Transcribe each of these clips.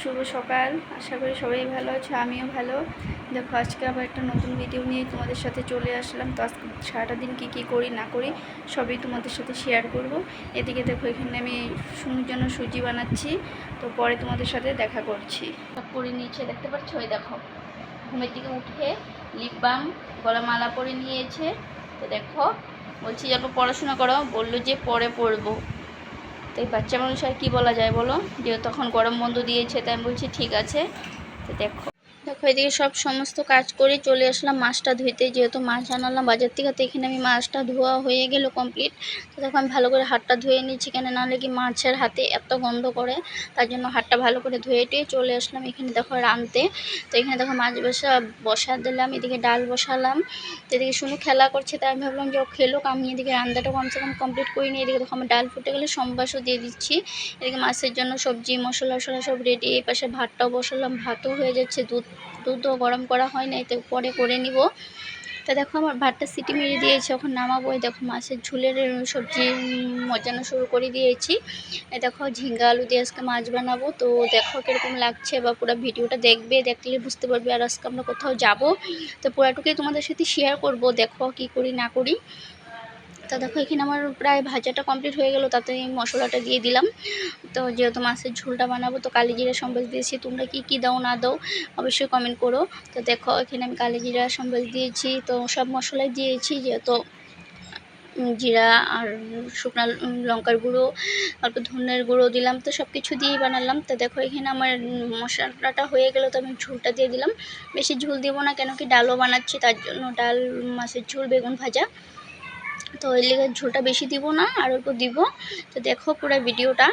শুভ সকাল। আশা করি সবাই ভালো আছে, আমিও ভালো। দেখো, আজকে আবার একটা নতুন ভিডিও নিয়ে তোমাদের সাথে চলে আসলাম। তো আজকে সারাটা দিন কী কী করি, না করি, সবই তোমাদের সাথে শেয়ার করব। এদিকে দেখো, এখানে আমি সুমির জন্য সুজি বানাচ্ছি। তো পরে তোমাদের সাথে দেখা করছি। করে নিয়েছে, দেখতে পাচ্ছ? ওই দেখো, ঘুমের দিকে উঠে লিপ বাম গলা মালা পরে নিয়েছে। তো দেখো, বলছি অল্প পড়াশোনা করো, বলল যে, পরে পড়ব। তো এই বাচ্চা মানুষ আর কী বলা যায় বলো? যে তখন গরম বন্ধ দিয়েছে, তাই আমি বলছি ঠিক আছে। তো দেখো। দেখো এদিকে সব সমস্ত কাজ করে চলে আসলাম মাছটা ধুইতে। যেহেতু মাছ আনালাম বাজার থেকে, তো এখানে আমি মাছটা ধোয়া হয়ে গেল কমপ্লিট তো দেখো আমি ভালো করে হাতটা ধুয়ে নিচ্ছি, কেন নাহলে কি মাছের হাতে এত গন্ধ করে। তার জন্য হাতটা ভালো করে ধুয়ে টুয়ে চলে আসলাম এখানে দেখো রানতে তো এখানে দেখো মাছ বসা বসা দিলাম, এদিকে ডাল বসালাম। তো এদিকে শুনে খেলা করছে, তাই আমি ভাবলাম যে ও খেলুক, আমি এদিকে রান্নাটা কমসে কম কমপ্লিট করিনি। এদিকে দেখো আমার ডাল ফুটে গেলে সম্বাসও দিয়ে দিচ্ছি। এদিকে মাছের জন্য সবজি, মশলা সব রেডি এই পাশে ভাতটাও বসালাম, ভাতও হয়ে যাচ্ছে, দুধ দুধও গরম করা হয় নাই, তো পরে করে নিব। তা দেখো আমার ভাতটা সিটি মেরে দিয়েছি, এখন নামাবো। দেখো মাছের ঝুলের সবজি মজানো শুরু করে দিয়েছি। দেখো ঝিঙ্গা আলু দিয়ে আজকে মাছ বানাবো। তো দেখো কীরকম লাগছে বা পুরো ভিডিওটা দেখবে, দেখলে বুঝতে পারবে আর আজকে আমরা কোথাও যাব। তো পুরাটুকুই তোমাদের সাথে শেয়ার করব, দেখো কি করি না করি। তো দেখো, এখানে আমার প্রায় ভাজাটা কমপ্লিট হয়ে গেল, তাতে আমি মশলাটা দিয়ে দিলাম। তো যেহেতু মাছের ঝোলটা বানাবো, তো কালি জিরা সম্বাস দিয়েছি। তোমরা কি কি দাও, না দাও, অবশ্যই কমেন্ট করো। তো দেখো, এখানে আমি কালি জিরা সম্বাস দিয়েছি। তো সব মশলাই দিয়েছি, যেহেতু জিরা আর শুকনো লঙ্কার গুঁড়ো, অল্প ধনের গুঁড়ো দিলাম। তো সব কিছু দিয়েই বানালাম। তো দেখো, এখানে আমার মশলাটা হয়ে গেল, তো আমি ঝোলটা দিয়ে দিলাম। বেশি ঝোল দেবো না, কেন কি ডালও বানাচ্ছি, তার জন্য ডাল, মাছের ঝোল, বেগুন ভাজা। তো ওই লেগে ঝোলটা বেশি দিব না, আর অল্প দিব। তো দেখো পুরো ভিডিওটা।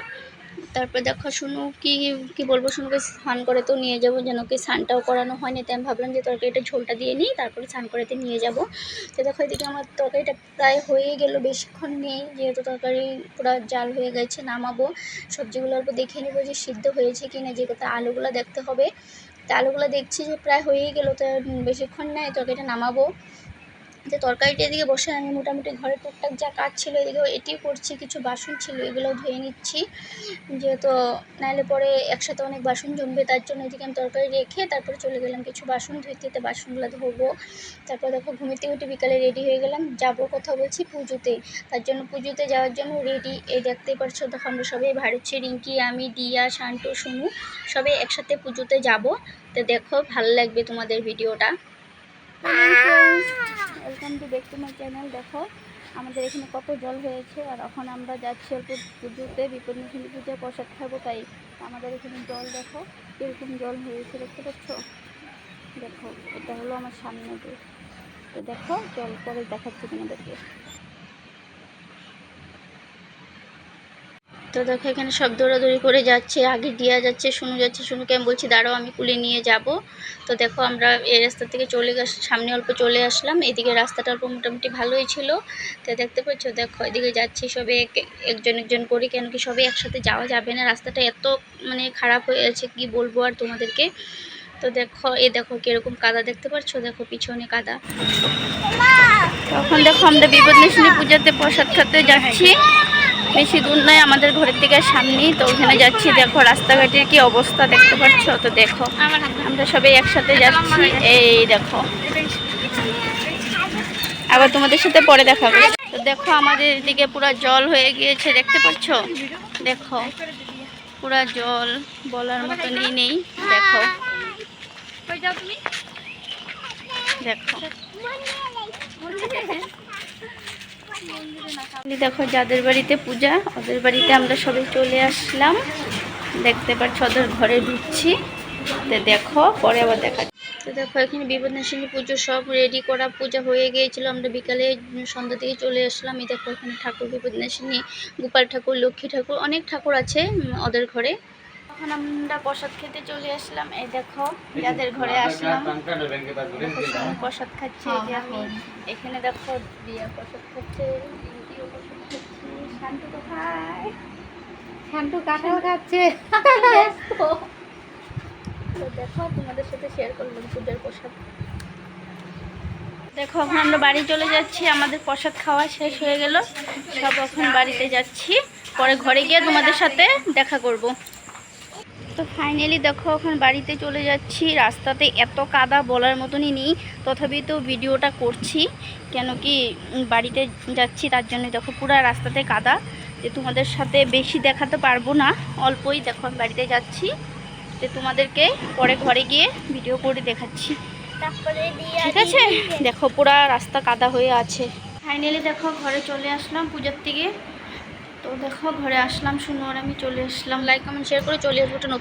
তারপর দেখো শুনু কি কি বলব শুনুকে স্নান করে তো নিয়ে যাব, যেন কি স্নানটাও করানো হয়নি তাই আমি ভাবলাম যে তরকারিটা ঝোলটা দিয়ে নিই, তারপরে স্নান করাতে নিয়ে যাব। তো দেখো এদিকে আমার তরকারিটা প্রায় হয়ে গেল, বেশিক্ষণ নেই। যেহেতু তরকারি পুরো জাল হয়ে গেছে, নামাবো। সবজিগুলো অল্প দেখে নেব যে সিদ্ধ হয়েছে কি না যে কথা আলুগুলো দেখতে হবে। তো আলুগুলো দেখছি যে প্রায় হয়েই গেলো, তো বেশিক্ষণ নেই, তরকারিটা নামাবো। যে তরকারিটা এদিকে বসে আমি মোটামুটি ঘরে টুকটাক যা কাজ ছিল এদিকেও এটিও করছি, কিছু বাসন ছিল এগুলোও ধুয়ে নিচ্ছি। যেহেতু নাহলে পরে একসাথে অনেক বাসন জমবে, তার জন্য এদিকে আমি তরকারি রেখে তারপরে চলে গেলাম কিছু বাসন ধুইতে তো বাসনগুলো ধোবো। তারপর দেখো ঘুমিতে উঠে বিকালে রেডি হয়ে গেলাম, যাব কথা বলছি পুজোতে। তার জন্য পুজোতে যাওয়ার জন্য রেডি এই দেখতে পারছ, দেখো আমরা সবাই ভারতছি রিঙ্কি, আমি, দিয়া শান্টু সুনু সবাই একসাথে পুজোতে যাব। তো দেখো, ভালো লাগবে তোমাদের ভিডিওটা। Welcome to back to my channel দেখো, আমাদের এখানে কত জল হয়েছে, আর এখন আমরা যাচ্ছি অল্প পুজোতে বিপন্নসিনী পূজায় প্রসাদ খাব, তাই আমাদের এখানে জল দেখো, কীরকম জল হয়েছে দেখতে পাচ্ছ? দেখো, এটা হলো আমার সামনে তো দেখো, জল পরে দেখাচ্ছি তোমাদেরকে। তো দেখো, এখানে সব দৌড়াদৌড়ি করে যাচ্ছে, আগে দিয়া যাচ্ছে শুনু যাচ্ছে শুনুকে আমি বলছি, দাঁড়াও, আমি কুলে নিয়ে যাব। তো দেখো, আমরা এই রাস্তা থেকে চলে সামনে অল্প চলে আসলাম, এদিকে রাস্তাটা অল্প মোটামুটি ভালোই ছিল। তো দেখতে পাচ্ছ, দেখো, এদিকে যাচ্ছি সবে এক- একজন একজন করে, কেন কি সবে একসাথে যাওয়া যাবে না? রাস্তাটা এত মানে খারাপ হয়ে আছে, কি বলব আর তোমাদেরকে? তো দেখো এ দেখো কীরকম কাদা, দেখতে পাচ্ছ? দেখো, পিছনে কাদা। তখন দেখো, আমরা বিপদ বিপদনাশিনী পূজাতে প্রসাদ খেতে যাচ্ছি। বেশি দূর নয়, আমাদের ঘরের দিকে সামনেই। তো ওখানে যাচ্ছি, দেখো রাস্তাঘাটের কি অবস্থা দেখতে পাচ্ছ? তো দেখো, আমরা সবাই একসাথে যাচ্ছি। এই দেখো। আবার তোমাদের সাথে পরে দেখাবো তো দেখো, আমাদের এদিকে পুরো জল হয়ে গিয়েছে, দেখতে পাচ্ছ? দেখো, পুরা জল বলার মতনই নেই, দেখো। দেখো। দেখো যাদের বাড়িতে পূজা ওদের বাড়িতে আমরা সবাই চলে আসলাম। দেখতে পাচ্ছ ওদের ঘরে ঢুকছি। তো দেখো পরে আবার দেখা তো দেখো এখানে বিপদনাশিনী পুজো সব রেডি করা পূজা হয়ে গিয়েছিল। আমরা বিকালে সন্ধ্যা থেকে চলে আসলাম। এই দেখো এখানে ঠাকুর বিপদনাশিনী গোপাল ঠাকুর লক্ষ্মী ঠাকুর অনেক ঠাকুর আছে ওদের ঘরে। এখন আমরা প্রসাদ খেতে চলে আসলাম। এই দেখো যাদের ঘরে আসলাম। প্রসাদ খাচ্ছে। এখানে দেখো রিঙ্কিও প্রসাদ খাচ্ছে। শান্ত কোথায়? শান্টু কাঁঠাল খাচ্ছে। তো দেখো তোমাদের সাথে শেয়ার করলাম পূজার প্রসাদ। দেখো এখন আমরা বাড়ি চলে যাচ্ছি। আমাদের প্রসাদ খাওয়া শেষ হয়ে গেল। সব এখন বাড়িতে যাচ্ছি। পরে ঘরে গিয়ে তোমাদের সাথে দেখা করব। তো ফাইনালি দেখো এখন বাড়িতে চলে যাচ্ছি। রাস্তাতে এত কাদা বলার মতনই নেই। তথাপি তো ভিডিওটা করছি কেন কি বাড়িতে যাচ্ছি তার জন্য দেখো পুরো রাস্তাতে কাদা। যে তোমাদের সাথে বেশি দেখাতে পারব না অল্পই দেখো আমি বাড়িতে যাচ্ছি। যে তোমাদেরকে পরে ঘরে গিয়ে ভিডিও করে দেখাচ্ছি। তারপরে ঠিক আছে? দেখো পুরা রাস্তা কাদা হয়ে আছে। ফাইনালি দেখো ঘরে চলে আসলাম পূজার থেকে তো দেখো ঘরে আসলাম শুনো আর আমি চলে আসলাম লাইক কমেন্ট শেয়ার করে চলে আসব নতুন